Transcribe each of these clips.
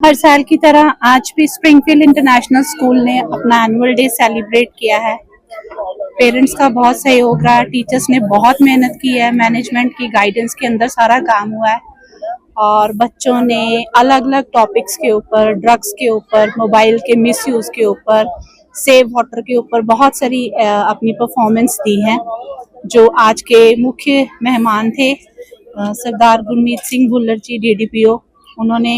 हर साल की तरह आज भी स्प्रिंगफील्ड इंटरनेशनल स्कूल ने अपना एनुअल डे सेलिब्रेट किया है। पेरेंट्स का बहुत सहयोग रहा टीचर्स ने बहुत मेहनत की है मैनेजमेंट की गाइडेंस के अंदर सारा काम हुआ है। और बच्चों ने अलग अलग टॉपिक्स के ऊपर ड्रग्स के ऊपर मोबाइल के मिसयूज के ऊपर सेव वाटर के ऊपर बहुत सारी अपनी परफॉर्मेंस दी है, जो आज के मुख्य मेहमान थे सरदार गुरमीत सिंह भुल्लर जी डीडीपीओ उन्होंने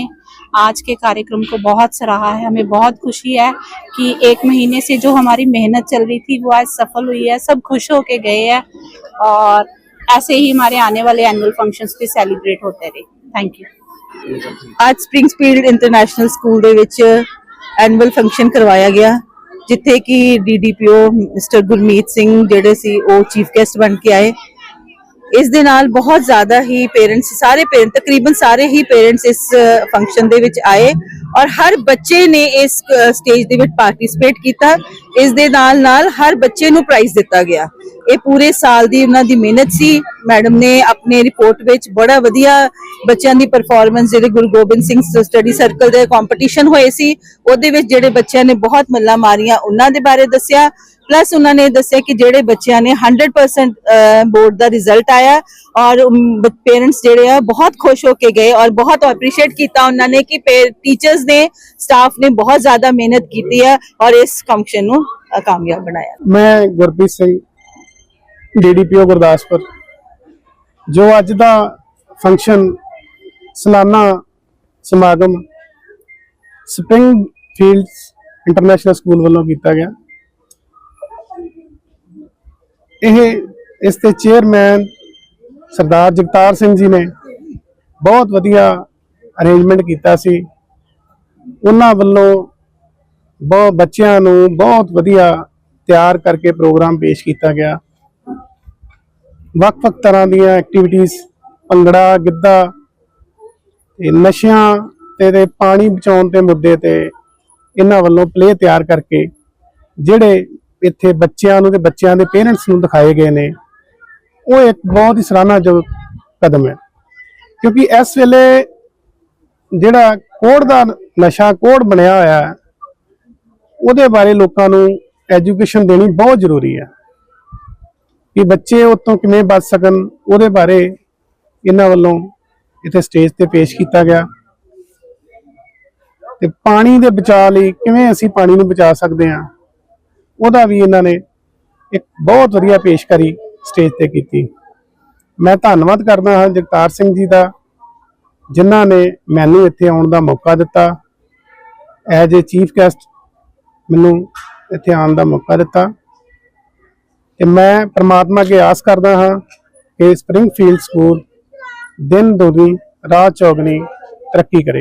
आज के कार्यक्रम को बहुत सराहा है हमें बहुत खुशी है कि एक महीने से जो हमारी मेहनत चल रही थी वो आज सफल हुई है सब खुश होके गए हैं और ऐसे ही हमारे आने वाले एनुअल फंक्शंस भी सेलिब्रेट होते रहे थैंक यू ਅੱਜ ਸਪ੍ਰਿੰਗਸਫੀਲਡ ਇੰਟਰਨੈਸ਼ਨਲ ਸਕੂਲ ਦੇ ਵਿੱਚ ਐਨੂਅਲ ਫੰਕਸ਼ਨ ਕਰਵਾਇਆ ਗਿਆ ਜਿੱਥੇ ਕਿ ਡੀਡੀਪੀਓ ਮਿਸਟਰ ਗੁਰਮੀਤ ਸਿੰਘ ਜਿਹੜੇ ਸੀ ਉਹ ਚੀਫ ਗੈਸਟ ਬਣ ਕੇ ਆਏ ਇਸ ਦੇ ਨਾਲ ਬਹੁਤ ਜ਼ਿਆਦਾ ਹੀ ਪੇਰੈਂਟਸ ਸਾਰੇ ਪੇਰੈਂਟ ਤਕਰੀਬਨ ਸਾਰੇ ਹੀ ਪੇਰੈਂਟਸ ਇਸ ਫੰਕਸ਼ਨ ਦੇ ਵਿੱਚ ਆਏ ਔਰ ਹਰ ਬੱਚੇ ਨੇ ਇਸ ਸਟੇਜ ਦੇ ਵਿੱਚ ਪਾਰਟਿਸਿਪੇਟ ਕੀਤਾ। ਇਸ ਦੇ ਨਾਲ ਨਾਲ ਹਰ ਬੱਚੇ ਨੂੰ ਪ੍ਰਾਈਜ਼ ਦਿੱਤਾ ਗਿਆ। ਇਹ ਪੂਰੇ ਸਾਲ ਦੀ ਉਹਨਾਂ ਦੀ ਮਿਹਨਤ ਸੀ। ਮੈਡਮ ਨੇ ਆਪਣੇ ਰਿਪੋਰਟ ਵਿੱਚ ਬੜਾ ਵਧੀਆ ਬੱਚਿਆਂ ਦੀ ਪਰਫਾਰਮੈਂਸ ਜਿਹੜੇ ਗੁਰੂ ਗੋਬਿੰਦ ਸਿੰਘ ਸਟੱਡੀ ਸਰਕਲ ਦੇ ਕੰਪੀਟੀਸ਼ਨ ਹੋਏ ਸੀ, ਉਹਦੇ ਵਿੱਚ ਜਿਹੜੇ ਬੱਚਿਆਂ ਨੇ ਬਹੁਤ ਮੱਲਾਂ ਮਾਰੀਆਂ, ਉਹਨਾਂ ਦੇ ਬਾਰੇ ਦੱਸਿਆ। ਪਲੱਸ ਉਹਨਾਂ ਨੇ ਦੱਸਿਆ ਕਿ ਜਿਹੜੇ ਬੱਚਿਆਂ ਨੇ 100% ਬੋਰਡ ਦਾ ਰਿਜ਼ਲਟ ਆਇਆ ਔਰ ਪੇਰੈਂਟਸ ਜਿਹੜੇ ਆ ਬਹੁਤ ਖੁਸ਼ ਹੋ ਕੇ ਗਏ ਔਰ ਬਹੁਤ ਐਪਰੀਸ਼ੀਏਟ ਕੀਤਾ ਉਹਨਾਂ ਨੇ ਕਿ ਟੀਚਰਸ ਨੇ ਸਟਾਫ ਨੇ ਬਹੁਤ ਜ਼ਿਆਦਾ ਮਿਹਨਤ ਕੀਤੀ ਹੈ ਔਰ ਇਸ ਫੰਕਸ਼ਨ ਨੂੰ ਕਾਮਯਾਬ ਬਣਾਇਆ। ਮੈਂ ਗੁਰਪ੍ਰੀਤ ਸਿੰਘ ਡੀਡੀਪੀਓ ਗੁਰਦਾਸਪੁਰ, ਜੋ ਅੱਜ ਦਾ ਫੰਕਸ਼ਨ ਸਾਲਾਨਾ ਸਮਾਗਮ ਸਪ੍ਰਿੰਗ ਫੀਲਡਸ ਇੰਟਰਨੈਸ਼ਨਲ ਸਕੂਲ ਵੱਲੋਂ ਕੀਤਾ ਗਿਆ। ਇਹ, ਇਸ ਦੇ ਚੇਅਰਮੈਨ ਸਰਦਾਰ ਜਗਤਾਰ ਸਿੰਘ ਜੀ ਨੇ ਬਹੁਤ ਵਧੀਆ ਅਰੇਂਜਮੈਂਟ ਕੀਤਾ ਸੀ। ਉਹਨਾਂ ਵੱਲੋਂ ਬਹੁਤ ਬੱਚਿਆਂ ਨੂੰ ਬਹੁਤ ਵਧੀਆ ਤਿਆਰ ਕਰਕੇ ਪ੍ਰੋਗਰਾਮ ਪੇਸ਼ ਕੀਤਾ ਗਿਆ। ਵੱਖ-ਵੱਖ ਤਰ੍ਹਾਂ ਦੀਆਂ ਐਕਟੀਵਿਟੀਜ਼ ਭੰਗੜਾ, ਗਿੱਧਾ ਤੇ ਨਸ਼ਿਆਂ ਤੇ ਤੇ ਪਾਣੀ ਬਚਾਉਣ ਦੇ ਮੁੱਦੇ ਤੇ ਇਹਨਾਂ ਵੱਲੋਂ ਪਲੇ ਤਿਆਰ ਕਰਕੇ ਜਿਹੜੇ ਇੱਥੇ ਬੱਚਿਆਂ ਨੂੰ ਤੇ ਬੱਚਿਆਂ ਦੇ ਪੇਰੈਂਟਸ ਨੂੰ ਦਿਖਾਏ ਗਏ ਨੇ। ਉਹ ਇੱਕ ਬਹੁਤ ਹੀ ਸਰਾਹਨਾਯੋਗ ਕਦਮ ਹੈ। ਕਿਉਂਕਿ ਇਸ ਵੇਲੇ ਜਿਹੜਾ ਕੋੜ ਦਾ ਨਸ਼ਾ ਕੋੜ ਬਣਿਆ ਹੋਇਆ ਹੈ, ਉਹਦੇ ਬਾਰੇ ਲੋਕਾਂ ਨੂੰ ਐਜੂਕੇਸ਼ਨ ਦੇਣੀ ਬਹੁਤ ਜ਼ਰੂਰੀ ਹੈ। ਕਿ ਬੱਚੇ ਉਤੋਂ ਕਿਵੇਂ ਬਚ ਸਕਣ, ਉਹਦੇ ਬਾਰੇ ਇਹਨਾਂ ਵੱਲੋਂ ਇੱਥੇ ਸਟੇਜ ਤੇ ਪੇਸ਼ ਕੀਤਾ ਗਿਆ। ਤੇ ਪਾਣੀ ਦੇ ਬਚਾਅ ਲਈ ਕਿਵੇਂ ਅਸੀਂ ਪਾਣੀ ਨੂੰ ਬਚਾ ਸਕਦੇ ਹਾਂ ਉਹਦਾ ਵੀ ਇਹਨਾਂ ਨੇ ਇੱਕ ਬਹੁਤ ਵਧੀਆ ਪੇਸ਼ਕਾਰੀ ਸਟੇਜ ਤੇ ਕੀਤੀ। ਮੈਂ ਧੰਨਵਾਦ ਕਰਦਾ ਹਾਂ ਜਗਤਾਰ ਸਿੰਘ ਜੀ ਦਾ, ਜਿਨ੍ਹਾਂ ਨੇ ਮੈਨੂੰ ਇੱਥੇ ਆਉਣ ਦਾ ਮੌਕਾ ਦਿੱਤਾ। ਐਜ਼ ਏ ਚੀਫ ਗੈਸਟ ਮੈਨੂੰ ਇੱਥੇ ਆਉਣ ਦਾ ਮੌਕਾ ਦਿੱਤਾ। ਤੇ ਮੈਂ ਪ੍ਰਮਾਤਮਾ ਅੱਗੇ ਆਸ ਕਰਦਾ ਹਾਂ ਕਿ ਸਪ੍ਰਿੰਗਫੀਲਡ ਸਕੂਲ ਦਿਨ ਦੁਗਣੀ, ਰਾਤ ਚੌਗਨੀ ਤਰੱਕੀ ਕਰੇ।